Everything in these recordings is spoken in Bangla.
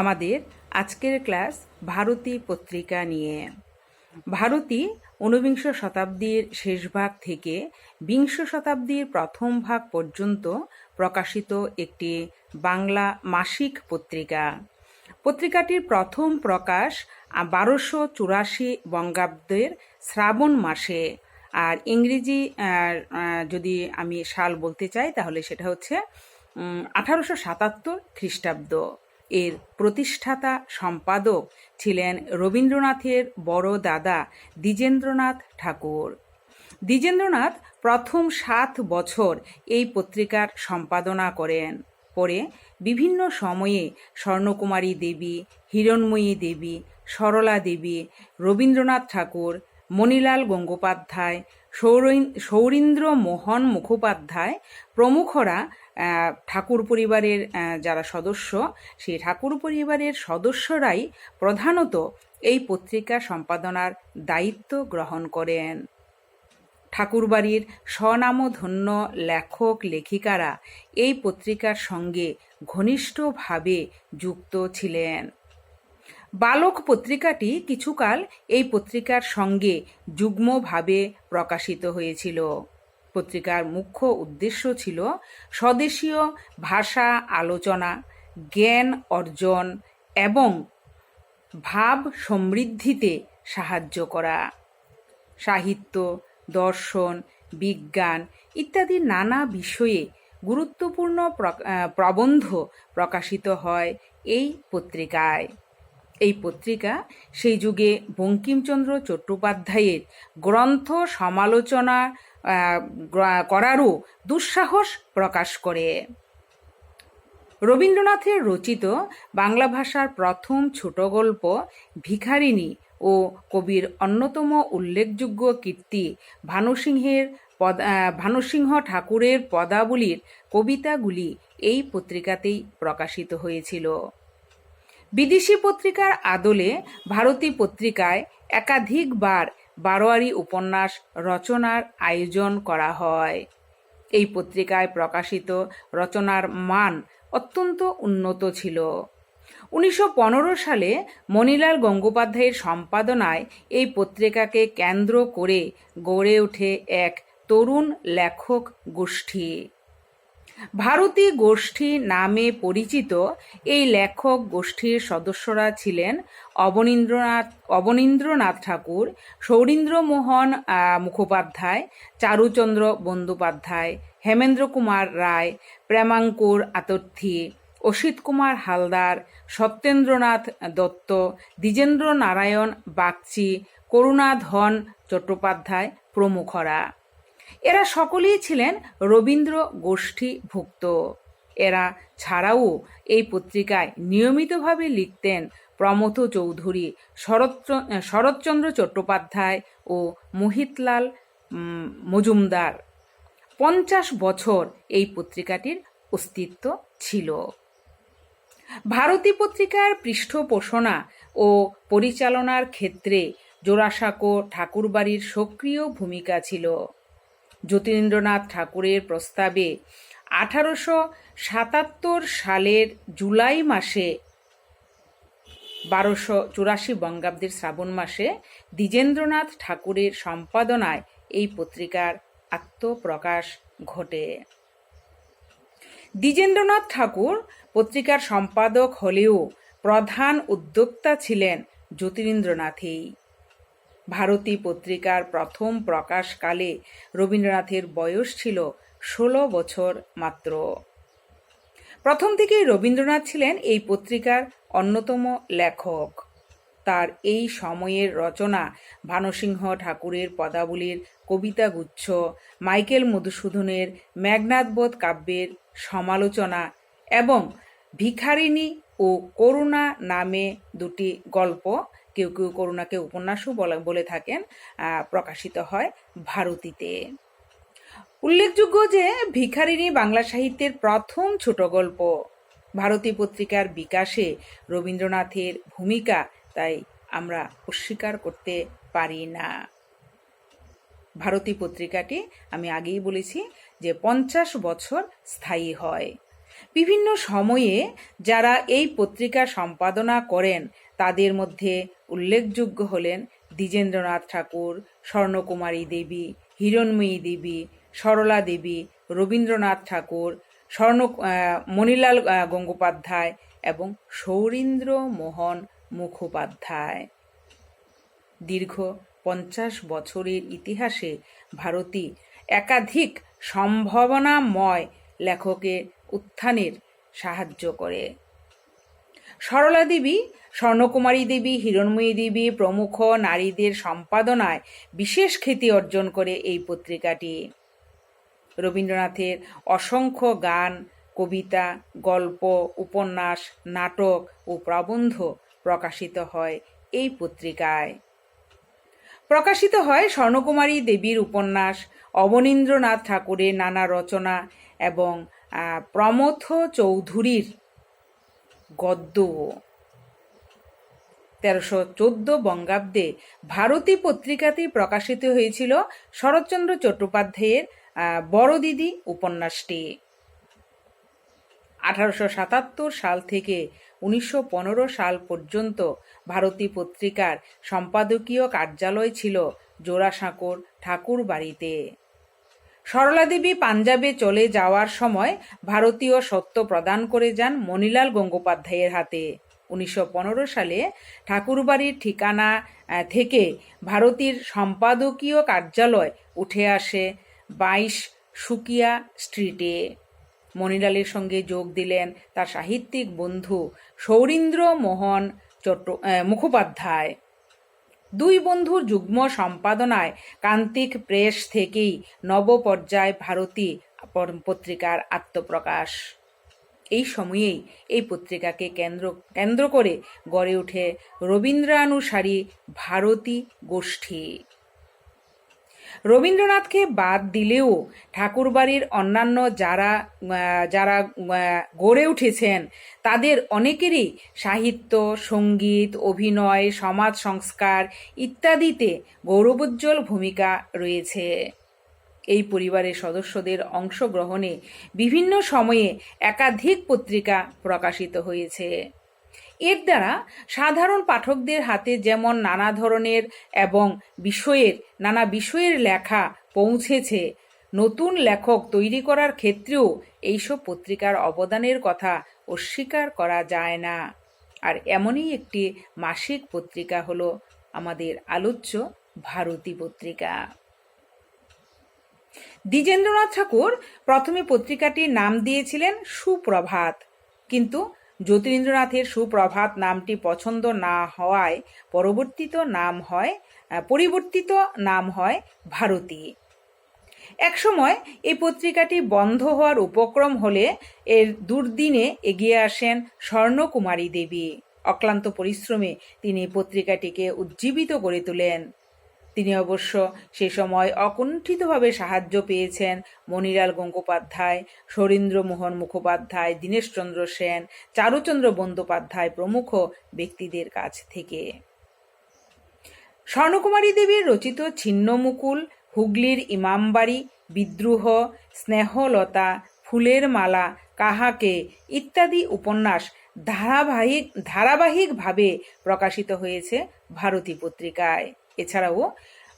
আমাদের আজকের ক্লাস ভারতী পত্রিকা নিয়ে। ভারতী ঊনবিংশ শতাব্দীর শেষ ভাগ থেকে বিংশ শতাব্দীর প্রথম ভাগ পর্যন্ত প্রকাশিত একটি বাংলা মাসিক পত্রিকা। পত্রিকাটির প্রথম প্রকাশ বারোশো চুরাশি বঙ্গাব্দের শ্রাবণ মাসে। আর ইংরেজি যদি আমি সাল বলতে চাই, তাহলে সেটা হচ্ছে আঠারোশো সাতাত্তর খ্রিস্টাব্দ। এর প্রতিষ্ঠাতা সম্পাদক ছিলেন রবীন্দ্রনাথের বড় দাদা দ্বিজেন্দ্রনাথ ঠাকুর। দ্বিজেন্দ্রনাথ প্রথম সাত বছর এই পত্রিকার সম্পাদনা করেন। পরে বিভিন্ন সময়ে স্বর্ণকুমারী দেবী, হিরণময়ী দেবী, সরলা দেবী, রবীন্দ্রনাথ ঠাকুর, মণিলাল গঙ্গোপাধ্যায় সৌরীন্দ্র মোহন মুখোপাধ্যায় প্রমুখরা ঠাকুর পরিবারের যারা সদস্য, সেই ঠাকুর পরিবারের সদস্যরাই প্রধানত এই পত্রিকা সম্পাদনার দায়িত্ব গ্রহণ করেন। ঠাকুরবাড়ির স্বনামধন্য লেখক, লেখিকারা এই পত্রিকার সঙ্গে ঘনিষ্ঠভাবে যুক্ত ছিলেন। বালক পত্রিকাটি কিছুকাল এই পত্রিকার সঙ্গে যুগ্মভাবে প্রকাশিত হয়েছিল। পত্রিকার মুখ্য উদ্দেশ্য ছিল স্বদেশীয় ভাষা আলোচনা, জ্ঞান অর্জন এবং ভাব সমৃদ্ধিতে সাহায্য করা। সাহিত্য, দর্শন, বিজ্ঞান ইত্যাদি নানা বিষয়ে গুরুত্বপূর্ণ প্র- প্রবন্ধ প্রকাশিত হয় এই পত্রিকায়। এই পত্রিকা সেই যুগে বঙ্কিমচন্দ্র চট্টোপাধ্যায়ের গ্রন্থ সমালোচনা করারও দুঃসাহস প্রকাশ করে। রবীন্দ্রনাথের রচিত বাংলা ভাষার প্রথম ছোট গল্প ভিখারিণী ও কবির অন্যতম উল্লেখযোগ্য কীর্তি ভানুসিংহের পদ ভানুসিংহ ঠাকুরের পদাবলীর কবিতাগুলি এই পত্রিকাতেই প্রকাশিত হয়েছিল। বিদেশি পত্রিকার আদলে ভারতী পত্রিকায় একাধিকবার বারোয়ারি উপন্যাস রচনার আয়োজন করা হয়। এই পত্রিকায় প্রকাশিত রচনার মান অত্যন্ত উন্নত ছিল। উনিশশো পনেরো সালে মণিলাল গঙ্গোপাধ্যায়ের সম্পাদনায় এই পত্রিকাকে কেন্দ্র করে গড়ে ওঠে এক তরুণ লেখক গোষ্ঠী। ভারতী গোষ্ঠী নামে পরিচিত এই লেখক গোষ্ঠীর সদস্যরা ছিলেন অবনীন্দ্রনাথ অবনীন্দ্রনাথ ঠাকুর সৌরীন্দ্রমোহন মুখোপাধ্যায়, চারুচন্দ্র বন্দ্যোপাধ্যায়, হেমেন্দ্র কুমার রায়, প্রেমাঙ্কুর আতর্থী, অসিত কুমার হালদার, সত্যেন্দ্রনাথ দত্ত, দ্বিজেন্দ্র নারায়ণ বাগচি করুণাধন চট্টোপাধ্যায় প্রমুখরা। এরা সকলেই ছিলেন রবীন্দ্র গোষ্ঠীভুক্ত। এরা ছাড়াও এই পত্রিকায় নিয়মিতভাবে লিখতেন প্রমথ চৌধুরী শরৎ শরৎচন্দ্র চট্টোপাধ্যায় ও মোহিতলাল মজুমদার। পঞ্চাশ বছর এই পত্রিকাটির অস্তিত্ব ছিল। ভারতী পত্রিকার পৃষ্ঠপোষণা ও পরিচালনার ক্ষেত্রে জোড়াসাঁকো ঠাকুরবাড়ির সক্রিয় ভূমিকা ছিল। জ্যোতিরেন্দ্রনাথ ঠাকুরের প্রস্তাবে আঠারোশো সাতাত্তর সালের জুলাই মাসে, বারোশো চুরাশি বঙ্গাব্দের শ্রাবণ মাসে দ্বিজেন্দ্রনাথ ঠাকুরের সম্পাদনায় এই পত্রিকার আত্মপ্রকাশ ঘটে। দ্বিজেন্দ্রনাথ ঠাকুর পত্রিকার সম্পাদক হলেও প্রধান উদ্যোক্তা ছিলেন জ্যোতিরিন্দ্রনাথই ভারতী পত্রিকার প্রথম প্রকাশকালে রবীন্দ্রনাথের বয়স ছিল ষোলো বছর মাত্র। প্রথম থেকেই রবীন্দ্রনাথ ছিলেন এই পত্রিকার অন্যতম লেখক। তার এই সময়ের রচনা ভানসিংহ ঠাকুরের পদাবলীর কবিতাগুচ্ছ, মাইকেল মধুসূদনের মেঘনাথবোধ কাব্যের সমালোচনা এবং ভিখারিণী ও করুণা নামে দুটি গল্প কেউ কেউ করুণাকে উপন্যাসও বলে থাকেন প্রকাশিত হয় ভারতীতে। উল্লেখযোগ্য যে ভিখারিণী বাংলা সাহিত্যের প্রথম ছোট গল্প, ভারতী পত্রিকার বিকাশে রবীন্দ্রনাথের ভূমিকা, তাই আমরা অস্বীকার করতে পারি না। ভারতী পত্রিকাটি, আমি আগেই বলেছি যে পঞ্চাশ বছর স্থায়ী হয়। বিভিন্ন সময়ে যারা এই পত্রিকা সম্পাদনা করেন তাদের মধ্যে উল্লেখযোগ্য হলেন দ্বিজেন্দ্রনাথ ঠাকুর, স্বর্ণকুমারী দেবী, হিরণময়ী দেবী, সরলা দেবী, রবীন্দ্রনাথ ঠাকুর, স্বর্ণ মণিলাল গঙ্গোপাধ্যায় এবং সৌরীন্দ্র মোহন মুখোপাধ্যায়। দীর্ঘ পঞ্চাশ বছরের ইতিহাসে ভারতী একাধিক সম্ভাবনাময় লেখকের উত্থানের সাহায্য করে। সরলা দেবী, স্বর্ণকুমারী দেবী, হিরণময়ী দেবী প্রমুখ নারীদের সম্পাদনায় বিশেষ খ্যাতি অর্জন করে এই পত্রিকাটি। রবীন্দ্রনাথের অসংখ্য গান, কবিতা, গল্প, উপন্যাস, নাটক ও প্রবন্ধ প্রকাশিত হয় এই পত্রিকায়। প্রকাশিত হয় স্বর্ণকুমারী দেবীর উপন্যাস, অবনীন্দ্রনাথ ঠাকুরের নানা রচনা এবং প্রমথ চৌধুরীর গদ্য। তেরোশো চোদ্দ বঙ্গাব্দে ভারতী পত্রিকাতেই প্রকাশিত হয়েছিল শরৎচন্দ্র চট্টোপাধ্যায়ের বড় দিদি উপন্যাসটি। আঠারোশো সাতাত্তর সাল থেকে উনিশশো পনেরো সাল পর্যন্ত ভারতী পত্রিকার সম্পাদকীয় কার্যালয় ছিল জোড়াসাঁকোর ঠাকুর বাড়িতে সরলা দেবী পাঞ্জাবে চলে যাওয়ার সময় ভারতীয় সত্য প্রদান করে যান মণিলাল গঙ্গোপাধ্যায়ের হাতে। উনিশশো পনেরো সালে ঠাকুরবাড়ির ঠিকানা থেকে ভারতীর সম্পাদকীয় কার্যালয় উঠে আসে বাইশ সুকিয়া স্ট্রিটে। মণিলালের সঙ্গে যোগ দিলেন তার সাহিত্যিক বন্ধু সৌরীন্দ্র মোহন চট্ট মুখোপাধ্যায়। দুই বন্ধুর যুগ্ম সম্পাদনায় কান্তিক প্রেস থেকেই নবপর্যায় ভারতী পত্রিকার আত্মপ্রকাশ। এই সময়েই এই পত্রিকাকে কেন্দ্র কেন্দ্র করে গড়ে ওঠে রবীন্দ্রানুসারী ভারতী গোষ্ঠী। রবীন্দ্রনাথকে বাদ দিলেও ঠাকুরবাড়ির অন্যান্য যারা যারা গড়ে উঠেছেন, তাদের অনেকেরই সাহিত্য, সংগীত, অভিনয়, সমাজ সংস্কার ইত্যাদিতে গৌরবোজ্জ্বল ভূমিকা রয়েছে। এই পরিবারের সদস্যদের অংশগ্রহণে বিভিন্ন সময়ে একাধিক পত্রিকা প্রকাশিত হয়েছে। এর দ্বারা সাধারণ পাঠকদের হাতে যেমন নানা ধরনের এবং বিষয়ের, নানা বিষয়ের লেখা পৌঁছেছে, নতুন লেখক তৈরি করার ক্ষেত্রেও এইসব পত্রিকার অবদানের কথা অস্বীকার করা যায় না। আর এমনই একটি মাসিক পত্রিকা হলো আমাদের আলোচ্য ভারতী পত্রিকা। দ্বিজেন্দ্রনাথ ঠাকুর প্রথমে পত্রিকাটির নাম দিয়েছিলেন সুপ্রভাত, কিন্তু জ্যোতিরিন্দ্রনাথের সুপ্রভাত নামটি পছন্দ না হওয়ায় পরবর্তীত নাম হয় পরিবর্তিত নাম হয় ভারতী। একসময় এই পত্রিকাটি বন্ধ হওয়ার উপক্রম হলে এর দুর্দিনে এগিয়ে আসেন স্বর্ণকুমারী দেবী। অক্লান্ত পরিশ্রমে তিনি পত্রিকাটিকে উজ্জীবিত করে তোলেন। তিনি অবশ্য সে সময় অকুণ্ঠিতভাবে সাহায্য পেয়েছেন মণিলাল গঙ্গোপাধ্যায় সরীন্দ্রমোহন মুখোপাধ্যায়, দীনেশচন্দ্র সেন, চারুচন্দ্র বন্দ্যোপাধ্যায় প্রমুখ ব্যক্তিদের কাছ থেকে। স্বর্ণকুমারী দেবীর রচিত ছিন্নমুকুল, হুগলির ইমামবাড়ি, বিদ্রোহ, স্নেহলতা, ফুলের মালা, কাহাকে ইত্যাদি উপন্যাস ধারাবাহিক, ধারাবাহিকভাবে প্রকাশিত হয়েছে ভারতী পত্রিকায়। এছাড়াও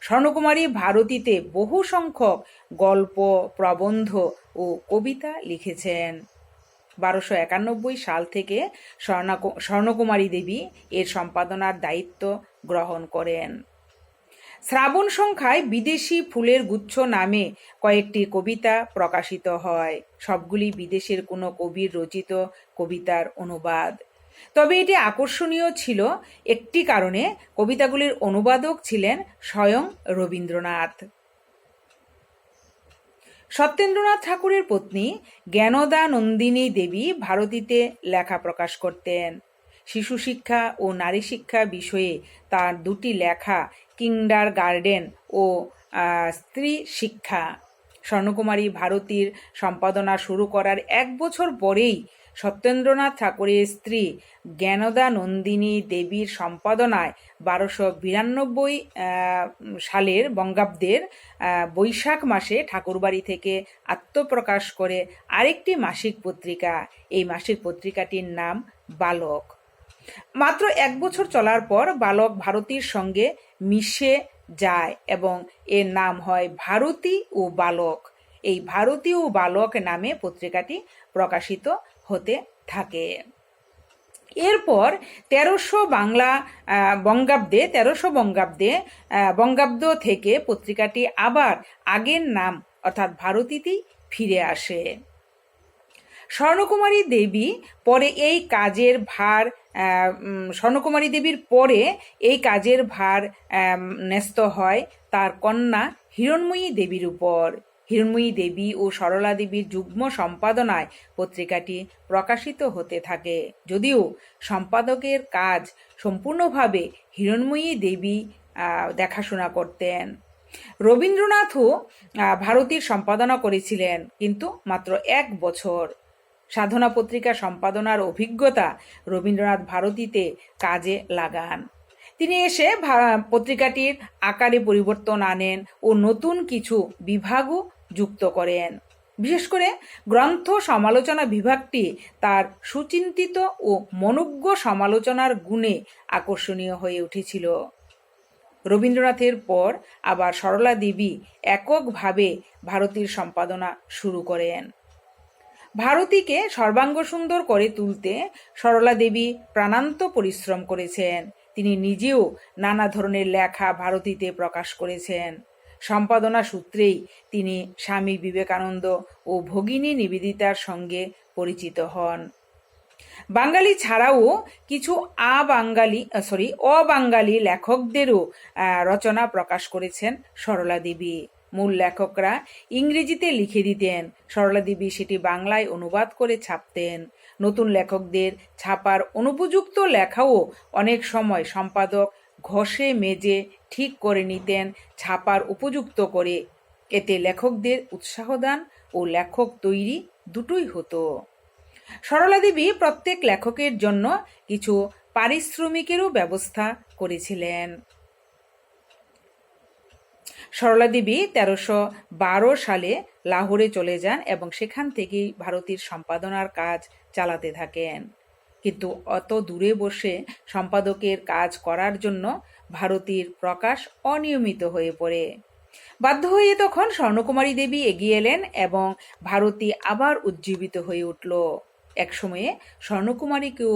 স্বর্ণকুমারী ভারতীতে বহু সংখ্যক গল্প, প্রবন্ধ ও কবিতা লিখেছেন। বারোশো একানব্বই সাল থেকে স্বর্ণা- স্বর্ণকুমারী দেবী এর সম্পাদনার দায়িত্ব গ্রহণ করেন। শ্রাবণ সংখ্যায় বিদেশি ফুলের গুচ্ছ নামে কয়েকটি কবিতা প্রকাশিত হয়। সবগুলি বিদেশের কোনো কবির রচিত কবিতার অনুবাদ। তবে এটি আকর্ষণীয় ছিল একটি কারণে কবিতাগুলির অনুবাদক ছিলেন স্বয়ং রবীন্দ্রনাথ। সত্যেন্দ্রনাথ ঠাকুরের পত্নী জ্ঞানদা নন্দিনী দেবী ভারতীতে লেখা প্রকাশ করতেন। শিশু শিক্ষা ও নারী শিক্ষা বিষয়ে তার দুটি লেখা কিন্ডার গার্ডেন ও স্ত্রী শিক্ষা। স্বর্ণকুমারী ভারতীর সম্পাদনা শুরু করার এক বছর পরেই সত্যেন্দ্রনাথ ঠাকুরের স্ত্রী জ্ঞানদা নন্দিনী দেবীর সম্পাদনায় বারোশো বিরানব্বই সালের বঙ্গাব্দের বৈশাখ মাসে ঠাকুরবাড়ি থেকে আত্মপ্রকাশ করে আরেকটি মাসিক পত্রিকা। এই মাসিক পত্রিকাটির নাম বালক। মাত্র এক বছর চলার পর বালক ভারতীর সঙ্গে মিশে যায় এবং এর নাম হয় ভারতী ও বালক। এই ভারতী ও বালক নামে পত্রিকাটি প্রকাশিত হতে থাকে। এরপর তেরোশো বাংলা বঙ্গাব্দে, তেরোশো বঙ্গাব্দে বঙ্গাব্দ থেকে পত্রিকাটি আবার আগের নাম, অর্থাৎ ভারতীতেই ফিরে আসে। স্বর্ণকুমারী দেবী পরে এই কাজের ভার স্বর্ণকুমারী দেবীর পরে এই কাজের ভার ন্যস্ত হয় তার কন্যা হিরণময়ী দেবীর উপর। হিরণময়ী দেবী ও সরলা দেবীর যুগ্ম সম্পাদনায় পত্রিকাটি প্রকাশিত হতে থাকে। যদিও সম্পাদকের কাজ সম্পূর্ণভাবে হিরণময়ী দেবী দেখাশোনা করতেন। রবীন্দ্রনাথও ভারতীর সম্পাদনা করেছিলেন, কিন্তু মাত্র এক বছর। সাধনা পত্রিকা সম্পাদনার অভিজ্ঞতা রবীন্দ্রনাথ ভারতীতে কাজে লাগান। তিনি এসে পত্রিকাটির আকারে পরিবর্তন আনেন ও নতুন কিছু বিভাগও যুক্ত করেন। বিশেষ করে গ্রন্থ সমালোচনা বিভাগটি তার সুচিন্তিত ও মনোজ্ঞ সমালোচনার গুণে আকর্ষণীয় হয়ে উঠেছিল। রবীন্দ্রনাথের পর আবার সরলা দেবী এককভাবে ভারতীর সম্পাদনা শুরু করেন। ভারতীকে সর্বাঙ্গ সুন্দর করে তুলতে সরলা দেবী প্রাণান্ত পরিশ্রম করেছেন। তিনি নিজেও নানা ধরনের লেখা ভারতীতে প্রকাশ করেছেন। সম্পাদনা সূত্রেই তিনি স্বামী বিবেকানন্দ ও ভগিনী নিবেদিতার সঙ্গে পরিচিত হন। বাঙালি ছাড়াও কিছু আ বাঙালি সরি অবাঙালি লেখকদেরও রচনা প্রকাশ করেছেন সরলা দেবী। মূল লেখকরা ইংরেজিতে লিখে দিতেন। সরলা দেবী সেটি বাংলায় অনুবাদ করে ছাপতেন। নতুন লেখকদের ছাপার অনুপযুক্ত লেখাও অনেক সময় সম্পাদক ঘষে, মেজে ঠিক করে নিতেন, ছাপার উপযুক্ত করে। এতে লেখকদের উৎসাহদান ও লেখক তৈরি দুটোই হতো। সরলা দেবী প্রত্যেক লেখকের জন্য কিছু পারিশ্রমিকেরও ব্যবস্থা করেছিলেন। সরলা দেবী তেরোশো বারো সালে লাহোরে চলে যান এবং সেখান থেকেই ভারতীর সম্পাদনার কাজ চালাতে থাকেন। কিন্তু অত দূরে বসে সম্পাদকের কাজ করার জন্য ভারতীর প্রকাশ অনিয়মিত হয়ে পড়ে। বাধ্য হয়ে তখন স্বর্ণকুমারী দেবী এগিয়ে এলেন এবং ভারতী আবার উজ্জীবিত হয়ে উঠল। এক সময়ে স্বর্ণকুমারীকেও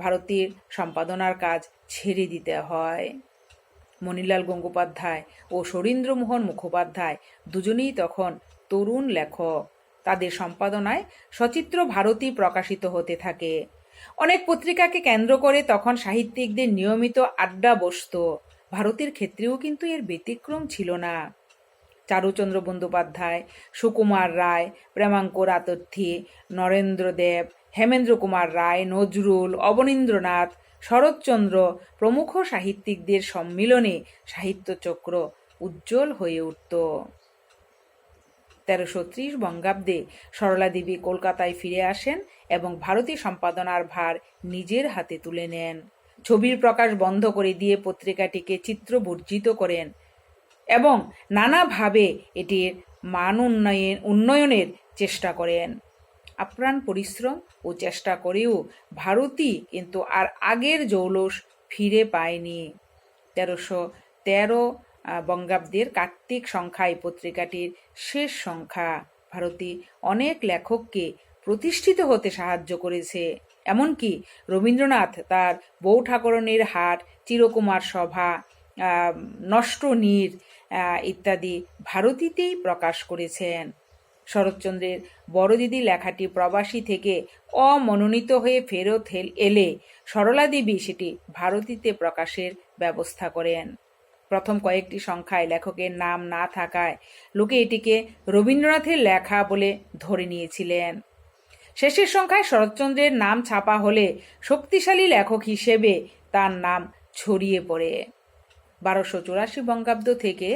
ভারতীর সম্পাদনার কাজ ছেড়ে দিতে হয়। মণিলাল গঙ্গোপাধ্যায় ও সরীন্দ্রমোহন মুখোপাধ্যায় দুজনেই তখন তরুণ লেখক। তাদের সম্পাদনায় সচিত্র ভারতী প্রকাশিত হতে থাকে। অনেক পত্রিকাকে কেন্দ্র করে তখন সাহিত্যিকদের নিয়মিত আড্ডা বসত। ভারতের ক্ষেত্রেও কিন্তু এর ব্যতিক্রম ছিল না। চারুচন্দ্র বন্দ্যোপাধ্যায়, সুকুমার রায়, প্রেমাঙ্ক রাতর্থী নরেন্দ্র দেব, হেমেন্দ্র কুমার রায়, নজরুল, অবনীন্দ্রনাথ, শরৎচন্দ্র প্রমুখ সাহিত্যিকদের সম্মিলনে সাহিত্যচক্র উজ্জ্বল হয়ে উঠত। তেরোশো ত্রিশ বঙ্গাব্দে সরলা দেবী কলকাতায় ফিরে আসেন এবং ভারতী সম্পাদনার ভার নিজের হাতে তুলে নেন। ছবির প্রকাশ বন্ধ করে দিয়ে পত্রিকাটিকে চিত্র বর্জিত করেন এবং নানাভাবে এটির মান উন্নয়ন, উন্নয়নের চেষ্টা করেন। আপ্রাণ পরিশ্রম ও চেষ্টা করেও ভারতী কিন্তু আর আগের জৌলস ফিরে পায়নি। তেরোশো তেরো বঙ্গাব্দের কার্তিক সংখ্যায় পত্রিকাটির শেষ সংখ্যা। ভারতী অনেক লেখককে প্রতিষ্ঠিত হতে সাহায্য করেছে। এমনকি রবীন্দ্রনাথ তার বউ ঠাকুরনের হাট, চিরকুমার সভা নষ্ট নীর ইত্যাদি ভারতীতেই প্রকাশ করেছেন। শরৎচন্দ্রের বড়দিদি লেখাটি প্রবাসী থেকে অমনোনীত হয়ে ফেরত এলে সরলা দেবী সেটি ভারতীতে প্রকাশের ব্যবস্থা করেন। প্রথম কয়েকটি সংখ্যায় লেখকের নাম না থাকায় লোকে এটিকে রবীন্দ্রনাথের লেখা বলে ধরে নিয়েছিলেন। শেষের সংখ্যায় শরৎচন্দ্রের নাম ছাপা হলে শক্তিশালী লেখক হিসেবে তার নাম ছড়িয়ে পড়ে। বারোশো চুরাশি বঙ্গাব্দ থেকে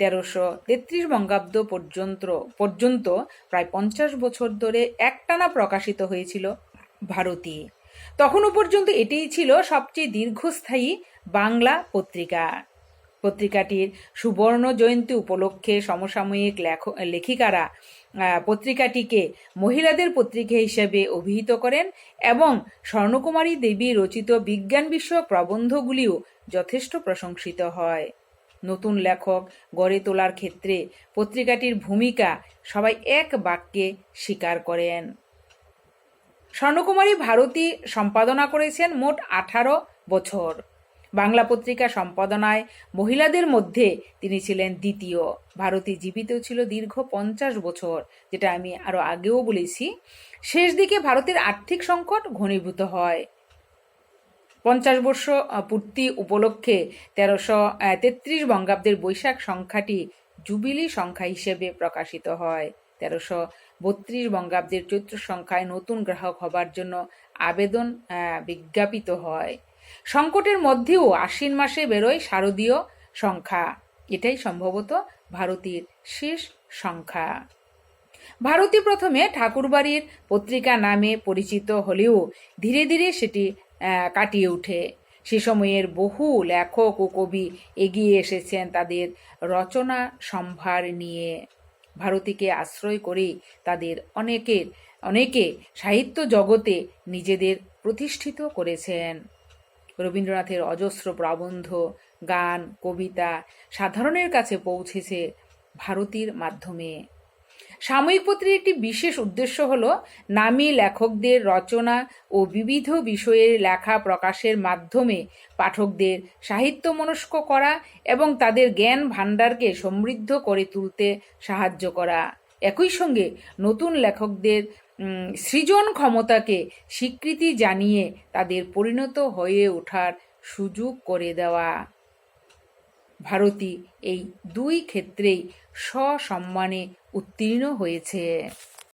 তেরোশো তেত্রিশ বঙ্গাব্দ পর্যন্ত পর্যন্ত প্রায় পঞ্চাশ বছর ধরে একটানা প্রকাশিত হয়েছিল ভারতী। তখনও পর্যন্ত এটিই ছিল সবচেয়ে দীর্ঘস্থায়ী বাংলা পত্রিকা। পত্রিকাটির সুবর্ণ জয়ন্তী উপলক্ষে সমসাময়িক লেখ, লেখিকারা পত্রিকাটিকে মহিলাদের পত্রিকা হিসেবে অভিহিত করেন এবং স্বর্ণকুমারী দেবী রচিত বিজ্ঞান বিষয়ক প্রবন্ধগুলিও যথেষ্ট প্রশংসিত হয়। নতুন লেখক গড়ে তোলার ক্ষেত্রে পত্রিকাটির ভূমিকা সবাই এক বাক্যে স্বীকার করেন। স্বর্ণকুমারী ভারতী সম্পাদনা করেছেন মোট আঠারো বছর। বাংলা পত্রিকা সম্পাদনায় মহিলাদের মধ্যে তিনি ছিলেন দ্বিতীয়। ভারতী জীবিত ছিল দীর্ঘ পঞ্চাশ বছর, যেটা আমি আরও আগেও বলেছি। শেষ দিকে ভারতের আর্থিক সংকট ঘনীভূত হয়। পঞ্চাশ বর্ষ পূর্তি উপলক্ষে তেরোশো তেত্রিশ বঙ্গাব্দের বৈশাখ সংখ্যাটি জুবিলি সংখ্যা হিসেবে প্রকাশিত হয়। তেরোশো বত্রিশ বঙ্গাব্দের চৈত্র সংখ্যায় নতুন গ্রাহক হবার জন্য আবেদন বিজ্ঞাপিত হয়। সংকটের মধ্যেও আশ্বিন মাসে বেরোয় শারদীয় সংখ্যা। এটাই সম্ভবত ভারতীর শেষ সংখ্যা। ভারতী প্রথমে ঠাকুরবাড়ির পত্রিকা নামে পরিচিত হলেও ধীরে ধীরে সেটি কাটিয়ে ওঠে। সে সময়ের বহু লেখক ও কবি এগিয়ে এসেছেন তাদের রচনা সম্ভার নিয়ে। ভারতীকে আশ্রয় করে তাদের অনেকের, অনেকে সাহিত্য জগতে নিজেদের প্রতিষ্ঠিত করেছেন। রবীন্দ্রনাথের অজস্র প্রবন্ধ, গান, কবিতা সাধারণের কাছে পৌঁছেছে ভারতীর মাধ্যমে। সাময়িক পত্রের একটি বিশেষ উদ্দেশ্য হল নামী লেখকদের রচনা ও বিবিধ বিষয়ের লেখা প্রকাশের মাধ্যমে পাঠকদের সাহিত্য মনস্ক করা এবং তাদের জ্ঞান ভাণ্ডারকে সমৃদ্ধ করে তুলতে সাহায্য করা। একই সঙ্গে নতুন লেখকদের সৃজন ক্ষমতাকে স্বীকৃতি জানিয়ে তাদের পরিণত হয়ে ওঠার সুযোগ করে দেওয়া। ভারতী এই দুই ক্ষেত্রেই সসম্মানে উত্তীর্ণ হয়েছে।